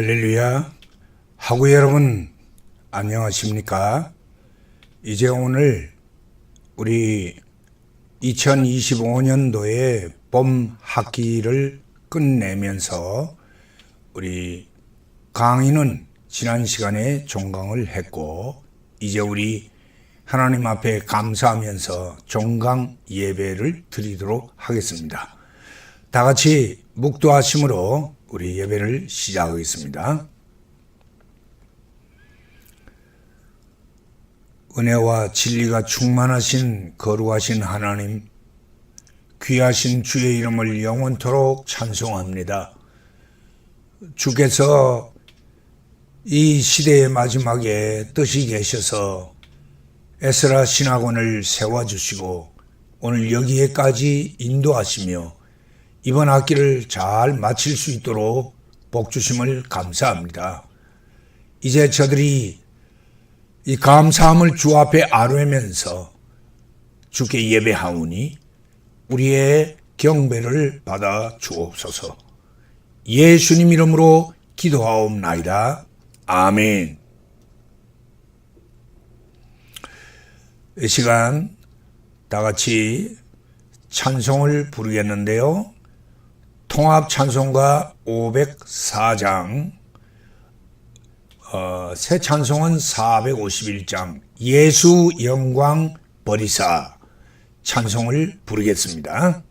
할렐루야. 하구 여러분, 안녕하십니까? 이제 오늘 우리 2025년도의 봄 학기를 끝내면서 우리 강의는 지난 시간에 종강을 했고, 이제 우리 하나님 앞에 감사하면서 종강 예배를 드리도록 하겠습니다. 다 같이 묵도하심으로 우리 예배를 시작하겠습니다. 은혜와 진리가 충만하신 거룩하신 하나님, 귀하신 주의 이름을 영원토록 찬송합니다. 주께서 이 시대의 마지막에 뜻이 계셔서 에스라 신학원을 세워주시고 오늘 여기에까지 인도하시며 이번 학기를 잘 마칠 수 있도록 복 주심을 감사합니다. 이제 저들이 이 감사함을 주 앞에 아뢰면서 주께 예배하오니 우리의 경배를 받아 주옵소서. 예수님 이름으로 기도하옵나이다. 아멘. 이 시간 다 같이 찬송을 부르겠는데요. 통합 찬송가 504장, 어, 새 찬송은 451장, 예수 영광 버리사 찬송을 부르겠습니다.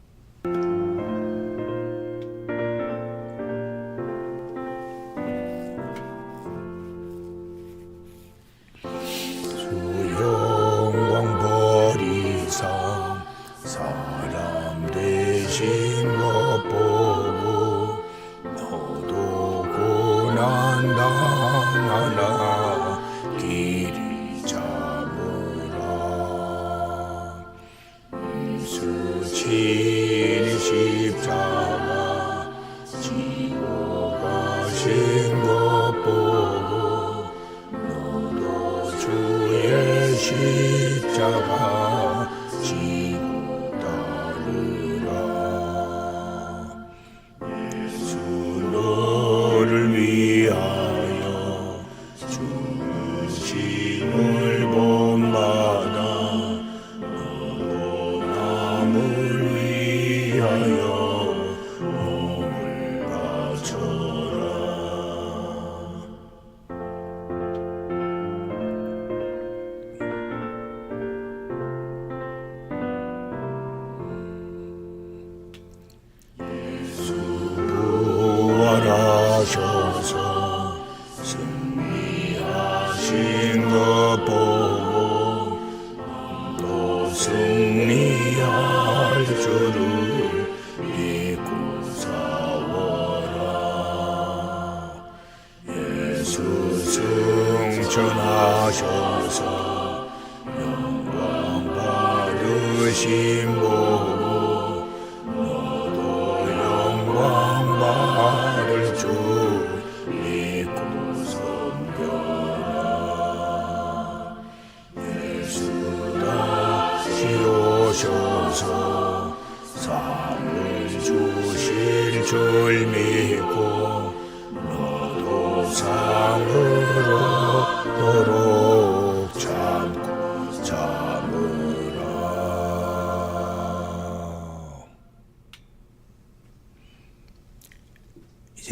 Eternal.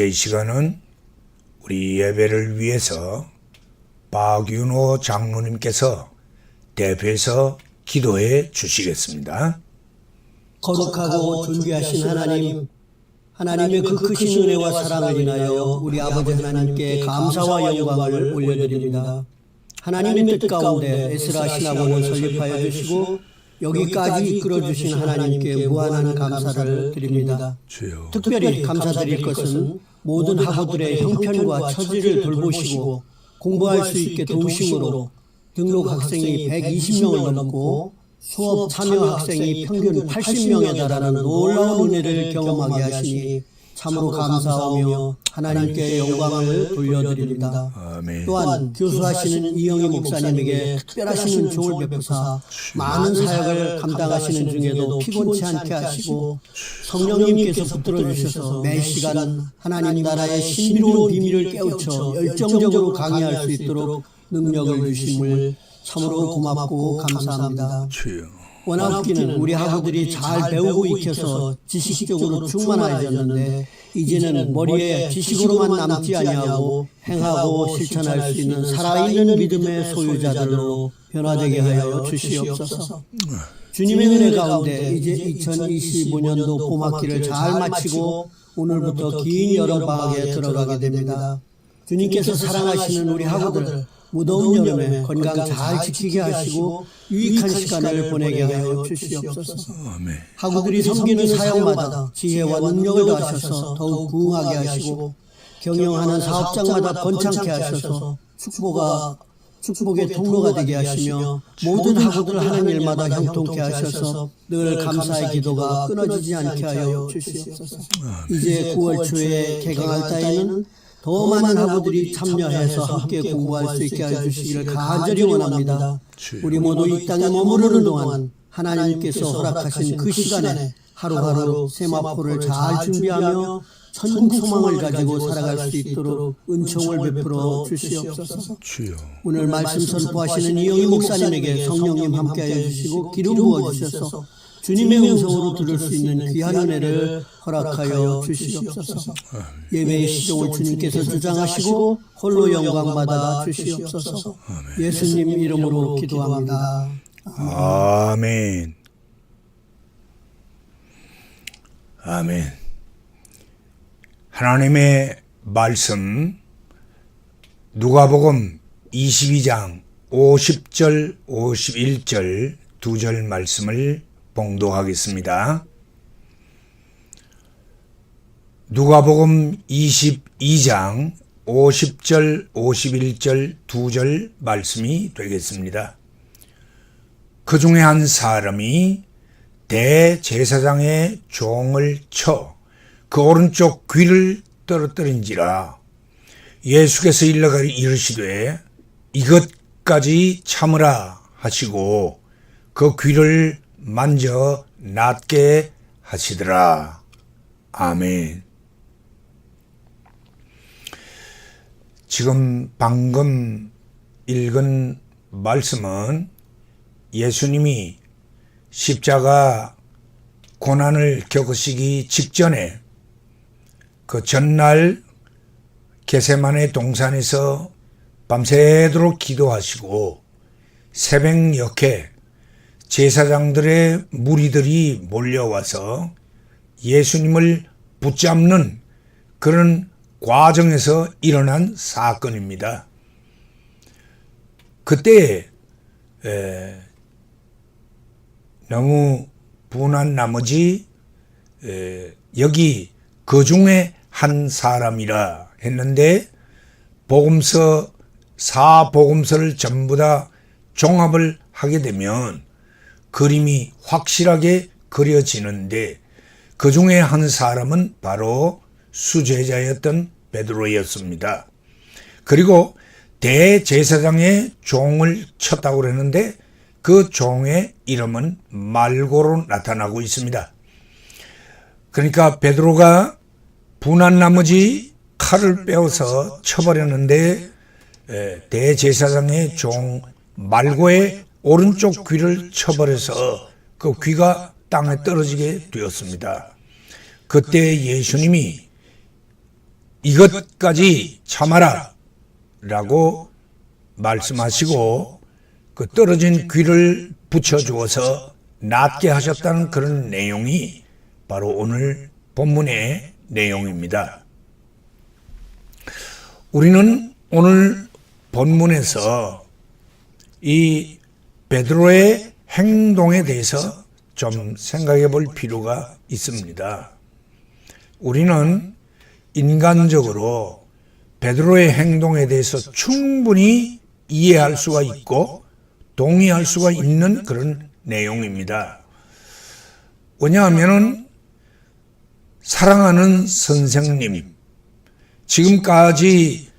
이 시간은 우리 예배를 위해서 박윤호 장로님께서 대표해서 기도해 주시겠습니다. 거룩하고 존귀하신 하나님, 하나님의 그 크신 은혜와 사랑을 인하여 우리 아버지 하나님께 감사와 영광을 올려드립니다. 하나님의 뜻 가운데 에스라 신학원을 설립하여 주시고 여기까지 이끌어 주신 하나님께 무한한 감사를 드립니다. 주여 특별히 감사드릴 것은 모든 학우들의 형편과 처지를 돌보시고 공부할 수 있게 도우심으로 등록 학생이 120명을 넘고 수업 참여 학생이 평균 80명에 달하는 놀라운 은혜를 경험하게 하시니 참으로 감사하며 하나님께 영광을 돌려드립니다. 아멘. 또한 교수하시는 이영희 목사님에게 특별하신 은총을 베푸사 많은 사역을 감당하시는 중에도 피곤치 않게 하시고 성령님께서 붙들어 주셔서 매 시간 하나님 나라의 신비로운 비밀을 깨우쳐 열정적으로 강의할 수 있도록 능력을 주심을 참으로 고맙고 감사합니다. 주여. 원학기는 우리 학우들이 잘 배우고 익혀서 지식적으로 충만해졌는데 이제는 머리에 지식으로만 남지 아니하고 행하고 실천할 수 있는 살아있는 믿음의 소유자들로 변화되게 하여 주시옵소서. 주님의 은혜 가운데 이제 2025년도 봄학기를 잘 마치고 오늘부터 긴 여름 방학에 들어가게 됩니다. 주님께서 사랑하시는 우리 학우들 무더운 여름에 건강 잘 지키게 하시고 유익한 시간을 보내게 하여 주시옵소서. 아멘. 학우들이 섬기는 사역마다 지혜와 능력을 더하셔서 더욱 부흥하게 하시고 경영하는 사업장마다 번창케 하셔서 축복가 축복의 통로가 되게 하시며 모든 학우들 하는 일마다 형통케 하셔서 늘 감사의 기도가 끊어지지 않게 하여 주시옵소서. 이제 9월 초에 개강할 따에는 더 많은 학우들이 참여해서 함께 공부할 수 있게 해주시기를 간절히 원합니다. 우리 모두 이 땅에 머무르는 동안 하나님께서 허락하신 그 시간에 하루하루 세마포를 잘 준비하며 천국 소망을 가지고 살아갈 수 있도록 은총을 베풀어 주시옵소서. 주여. 오늘 말씀 선포하시는 이영희 목사님에게 성령님 함께하여 주시고 기름 부어 주셔서 주님의 음성으로 들을 수 있는 귀한 은혜를 허락하여 주시옵소서. 예배의 시종을 주님께서 주장하시고 홀로 영광 받아 주시옵소서. 예수님 이름으로 기도합니다. 아멘. 아멘. 하나님의 말씀 누가복음 22장 50절 51절 두 절 말씀을 봉독하겠습니다. 누가복음 22장 50절 51절 두절 말씀이 되겠습니다. 그 중에 한 사람이 대제사장의 종을 쳐 그 오른쪽 귀를 떨어뜨린지라 예수께서 일러가리 이르시되 이것까지 참으라 하시고 그 귀를 만져 낫게 하시더라. 아멘. 지금 방금 읽은 말씀은 예수님이 십자가 고난을 겪으시기 직전에 그 전날 게세만의 동산에서 밤새도록 기도하시고 새벽녘에 제사장들의 무리들이 몰려와서 예수님을 붙잡는 그런 과정에서 일어난 사건입니다. 그때 에, 너무 분한 나머지 에, 여기 그 중에 한 사람이라 했는데 복음서 사 복음서를 전부 다 종합을 하게 되면 그림이 확실하게 그려지는데 그 중에 한 사람은 바로 수제자였던 베드로였습니다. 그리고 대제사장의 종을 쳤다고 그랬는데 그 종의 이름은 말고로 나타나고 있습니다. 그러니까 베드로가 분한 나머지 칼을 빼어서 쳐버렸는데 에, 대제사장의 종 말고의 오른쪽 귀를 쳐버려서 그 귀가 땅에 떨어지게 되었습니다. 그때 예수님이 이것까지 참아라 라고 말씀하시고 그 떨어진 귀를 붙여주어서 낫게 하셨다는 그런 내용이 바로 오늘 본문의 내용입니다. 우리는 오늘 본문에서 이 베드로의 행동에 대해서 좀 생각해 볼 필요가 있습니다. 우리는 인간적으로 베드로의 행동에 대해서 충분히 이해할 수가 있고 동의할 수가 있는 그런 내용입니다. 왜냐하면은 사랑하는 선생님, 지금까지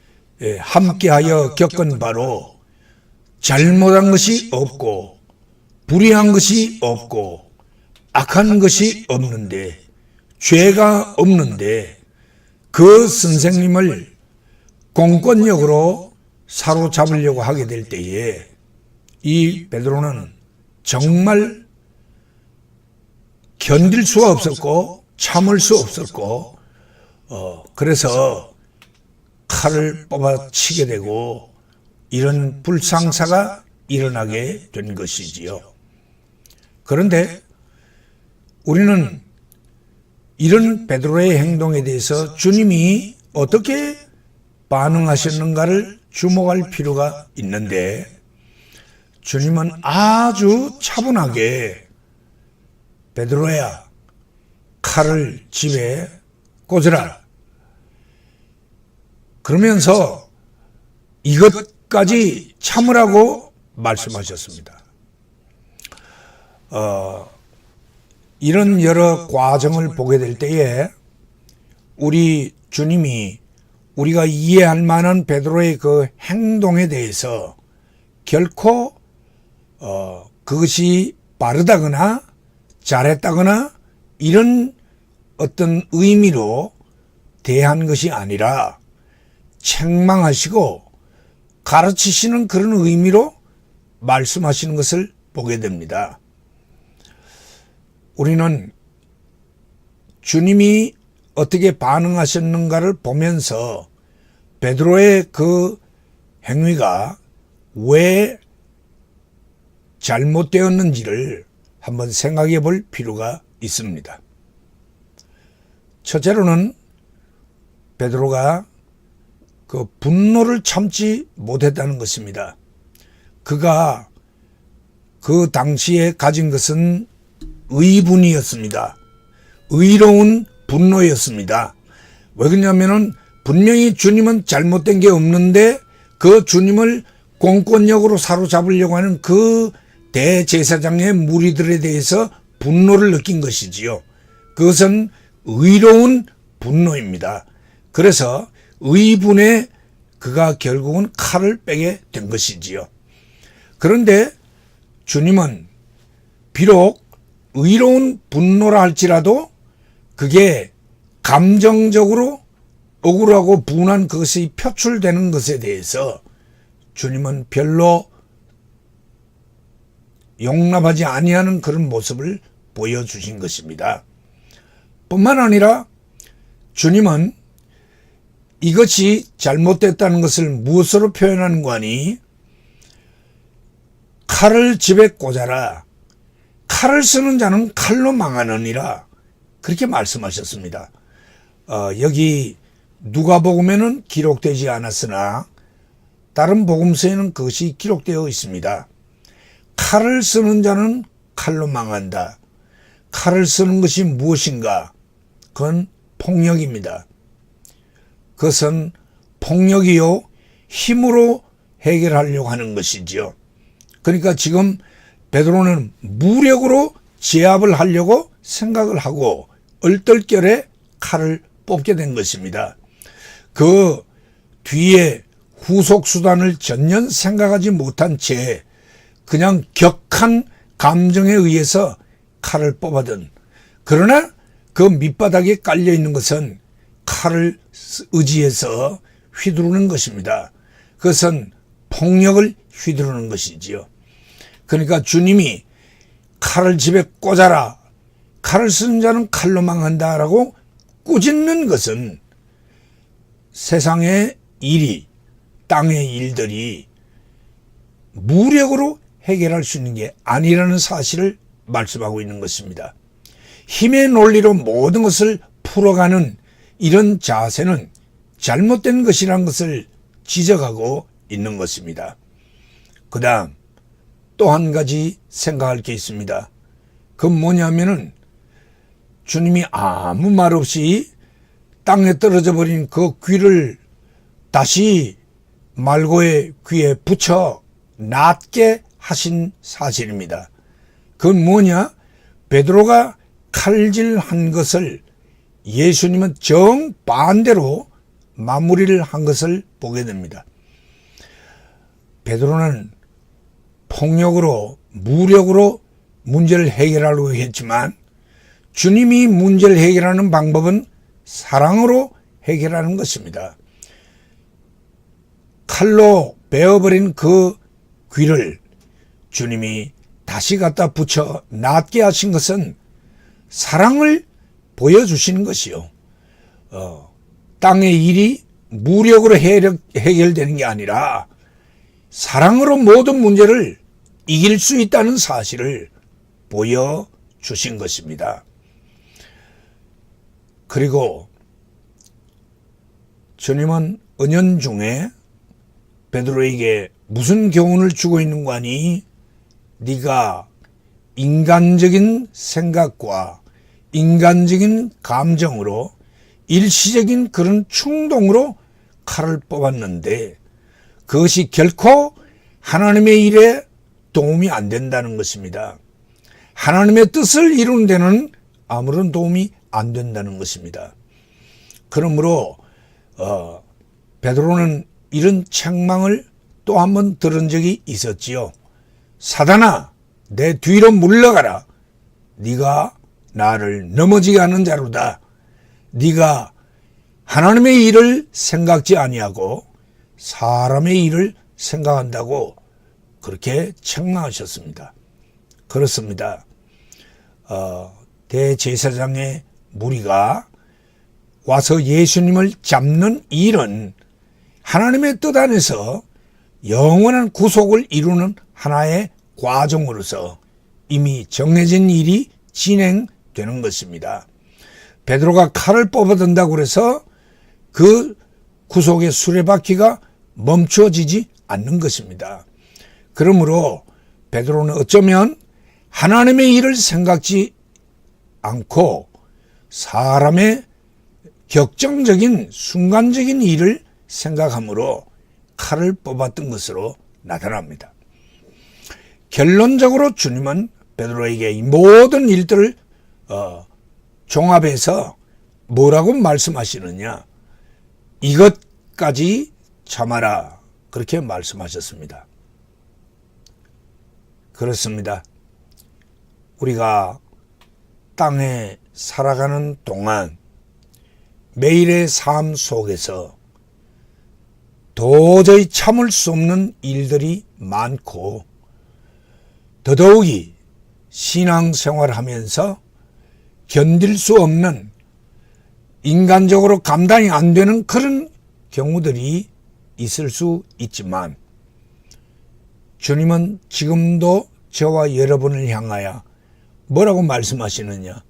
예, 함께하여 겪은 바로 잘못한 것이 없고 불의한 것이 없고 악한 것이 없는데 죄가 없는데 그 선생님을 공권력으로 사로잡으려고 하게 될 때에 이 베드로는 정말 견딜 수가 없었고 참을 수 없었고 어 그래서 칼을 뽑아치게 되고 이런 불상사가 일어나게 된 것이지요. 그런데 우리는 이런 베드로의 행동에 대해서 주님이 어떻게 반응하셨는가를 주목할 필요가 있는데 주님은 아주 차분하게 베드로야 칼을 집에 꽂으라 그러면서 이것 까지 참으라고 말씀하셨습니다. 어, 이런 여러 과정을 보게 될 때에 우리 주님이 우리가 이해할 만한 베드로의 그 행동에 대해서 결코 어, 그것이 빠르다거나 잘했다거나 이런 어떤 의미로 대한 것이 아니라 책망하시고 가르치시는 그런 의미로 말씀하시는 것을 보게 됩니다. 우리는 주님이 어떻게 반응하셨는가를 보면서 베드로의 그 행위가 왜 잘못되었는지를 한번 생각해 볼 필요가 있습니다. 첫째로는 베드로가 그 분노를 참지 못했다는 것입니다. 그가 그 당시에 가진 것은 의분이었습니다. 의로운 분노였습니다. 왜 그러냐면은 분명히 주님은 잘못된 게 없는데 그 주님을 공권력으로 사로잡으려고 하는 그 대제사장의 무리들에 대해서 분노를 느낀 것이지요. 그것은 의로운 분노입니다. 그래서 의분에 그가 결국은 칼을 빼게 된 것이지요. 그런데 주님은 비록 의로운 분노라 할지라도 그게 감정적으로 억울하고 분한 그것이 표출되는 것에 대해서 주님은 별로 용납하지 아니하는 그런 모습을 보여주신 것입니다. 뿐만 아니라 주님은 이것이 잘못됐다는 것을 무엇으로 표현하는 거니? 칼을 집에 꽂아라. 칼을 쓰는 자는 칼로 망하느니라. 그렇게 말씀하셨습니다. 어, 여기 누가복음에는 기록되지 않았으나 다른 복음서에는 그것이 기록되어 있습니다. 칼을 쓰는 자는 칼로 망한다. 칼을 쓰는 것이 무엇인가? 그건 폭력입니다. 그것은 폭력이요, 힘으로 해결하려고 하는 것이지요. 그러니까 지금 베드로는 무력으로 제압을 하려고 생각을 하고 얼떨결에 칼을 뽑게 된 것입니다. 그 뒤에 후속 수단을 전혀 생각하지 못한 채 그냥 격한 감정에 의해서 칼을 뽑아든 그러나 그 밑바닥에 깔려 있는 것은 칼을 의지해서 휘두르는 것입니다. 그것은 폭력을 휘두르는 것이지요. 그러니까 주님이 칼을 집에 꽂아라. 칼을 쓰는 자는 칼로 망한다라고 꾸짖는 것은 세상의 일이, 땅의 일들이 무력으로 해결할 수 있는 게 아니라는 사실을 말씀하고 있는 것입니다. 힘의 논리로 모든 것을 풀어가는 이런 자세는 잘못된 것이라는 것을 지적하고 있는 것입니다. 그 다음 또 한 가지 생각할 게 있습니다. 그 뭐냐면은 주님이 아무 말 없이 땅에 떨어져 버린 그 귀를 다시 말고의 귀에 붙여 낫게 하신 사실입니다. 그건 뭐냐? 베드로가 칼질한 것을 예수님은 정반대로 마무리를 한 것을 보게 됩니다. 베드로는 폭력으로 무력으로 문제를 해결하려고 했지만 주님이 문제를 해결하는 방법은 사랑으로 해결하는 것입니다. 칼로 베어버린 그 귀를 주님이 다시 갖다 붙여 낫게 하신 것은 사랑을 보여주시는 것이요. 어, 땅의 일이 무력으로 해결, 해결되는 게 아니라 사랑으로 모든 문제를 이길 수 있다는 사실을 보여주신 것입니다. 그리고 주님은 은연 중에 베드로에게 무슨 교훈을 주고 있는 거 아니? 네가 인간적인 생각과 인간적인 감정으로 일시적인 그런 충동으로 칼을 뽑았는데 그것이 결코 하나님의 일에 도움이 안 된다는 것입니다. 하나님의 뜻을 이루는 데는 아무런 도움이 안 된다는 것입니다. 그러므로 어, 베드로는 이런 책망을 또 한 번 들은 적이 있었지요. 사단아, 내 뒤로 물러가라. 네가 나를 넘어지게 하는 자로다. 네가 하나님의 일을 생각지 아니하고 사람의 일을 생각한다고 그렇게 책망하셨습니다. 그렇습니다. 어, 대제사장의 무리가 와서 예수님을 잡는 일은 하나님의 뜻 안에서 영원한 구속을 이루는 하나의 과정으로서 이미 정해진 일이 진행 되는 것입니다. 베드로가 칼을 뽑아든다고 해서 그 구속의 수레바퀴가 멈춰지지 않는 것입니다. 그러므로 베드로는 어쩌면 하나님의 일을 생각지 않고 사람의 격정적인 순간적인 일을 생각하므로 칼을 뽑았던 것으로 나타납니다. 결론적으로 주님은 베드로에게 이 모든 일들을 어, 종합해서 뭐라고 말씀하시느냐? 이것까지 참아라. 그렇게 말씀하셨습니다. 그렇습니다. 우리가 땅에 살아가는 동안 매일의 삶 속에서 도저히 참을 수 없는 일들이 많고 더더욱이 신앙생활 하면서 견딜 수 없는 인간적으로 감당이 안 되는 그런 경우들이 있을 수 있지만 주님은 지금도 저와 여러분을 향하여 뭐라고 말씀하시느냐?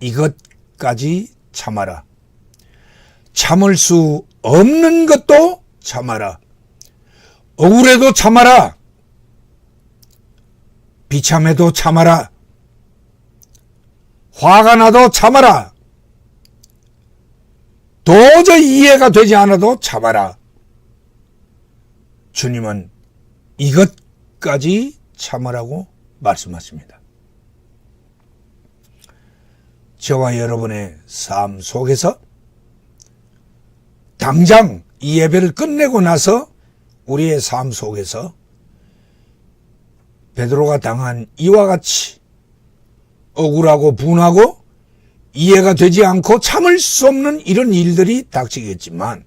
이것까지 참아라. 참을 수 없는 것도 참아라. 억울해도 참아라. 비참해도 참아라. 화가 나도 참아라. 도저히 이해가 되지 않아도 참아라. 주님은 이것까지 참으라고 말씀하십니다. 저와 여러분의 삶 속에서 당장 이 예배를 끝내고 나서 우리의 삶 속에서 베드로가 당한 이와 같이 억울하고 분하고 이해가 되지 않고 참을 수 없는 이런 일들이 닥치겠지만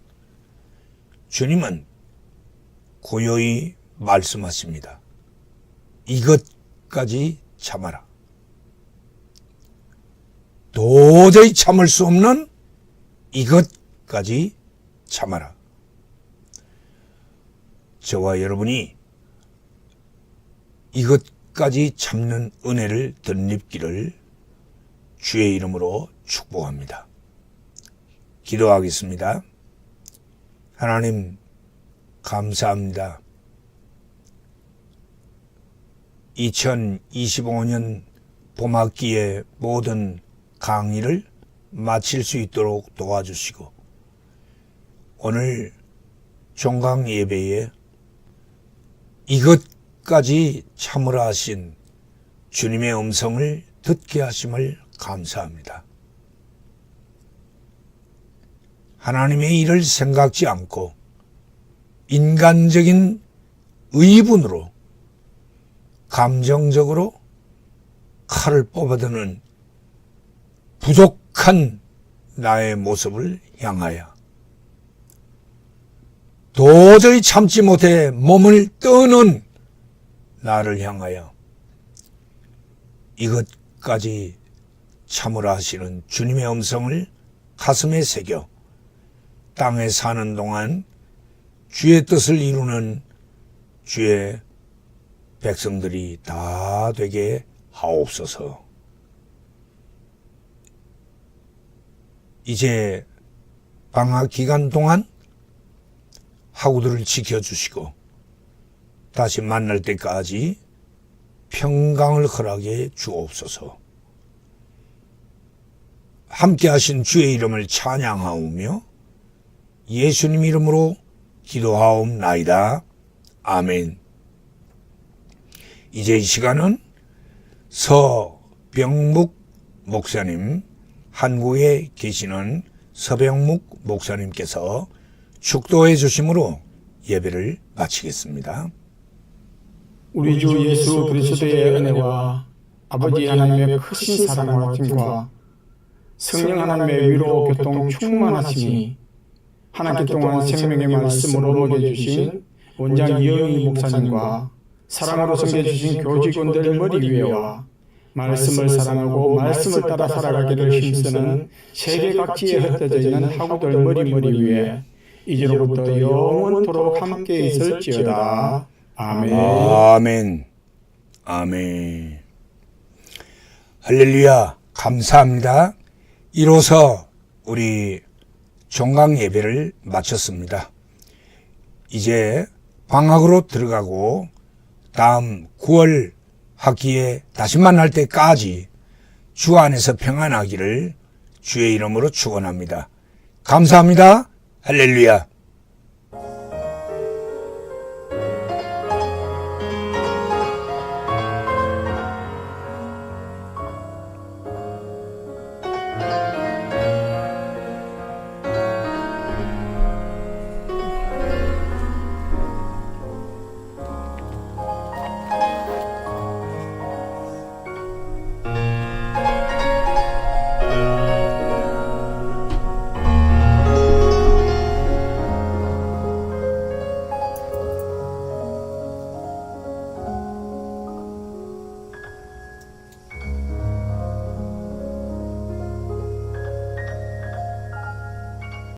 주님은 고요히 말씀하십니다. 이것까지 참아라. 도저히 참을 수 없는 이것까지 참아라. 저와 여러분이 이것 까지 참는 은혜를 덧입기를 주의 이름으로 축복합니다. 기도하겠습니다. 하나님, 감사합니다. 2025년 봄학기의 모든 강의를 마칠 수 있도록 도와주시고, 오늘 종강 예배에 이것 까지 참으라 하신 주님의 음성을 듣게 하심을 감사합니다. 하나님의 일을 생각지 않고 인간적인 의분으로 감정적으로 칼을 뽑아드는 부족한 나의 모습을 향하여 도저히 참지 못해 몸을 떠는 나를 향하여 이것까지 참으라 하시는 주님의 음성을 가슴에 새겨 땅에 사는 동안 주의 뜻을 이루는 주의 백성들이 다 되게 하옵소서. 이제 방학 기간 동안 학우들을 지켜주시고 다시 만날 때까지 평강을 허락해 주옵소서. 함께 하신 주의 이름을 찬양하오며 예수님 이름으로 기도하옵나이다. 아멘. 이제 이 시간은 서병묵 목사님, 한국에 계시는 서병묵 목사님께서 축도해 주심으로 예배를 마치겠습니다. 우리 주 예수 그리스도의 은혜와 아버지 하나님의 크신 사랑과 힘과 성령 하나님의 위로 교통 충만하심이 한 학기 동안 생명의 말씀으로 먹여주신 원장 이영희 목사님과 사랑으로 섬겨주신 교직원들 머리 위에와 말씀을 사랑하고 말씀을 따라 살아가기를 힘쓰는 세계 각지에 흩어져 있는 학우들 머리 머리 위에 이제로부터 영원토록 함께 있을지어다. 아멘. 아멘. 아멘. 할렐루야. 감사합니다. 이로써 우리 종강 예배를 마쳤습니다. 이제 방학으로 들어가고 다음 9월 학기에 다시 만날 때까지 주 안에서 평안하기를 주의 이름으로 축원합니다. 감사합니다. 할렐루야.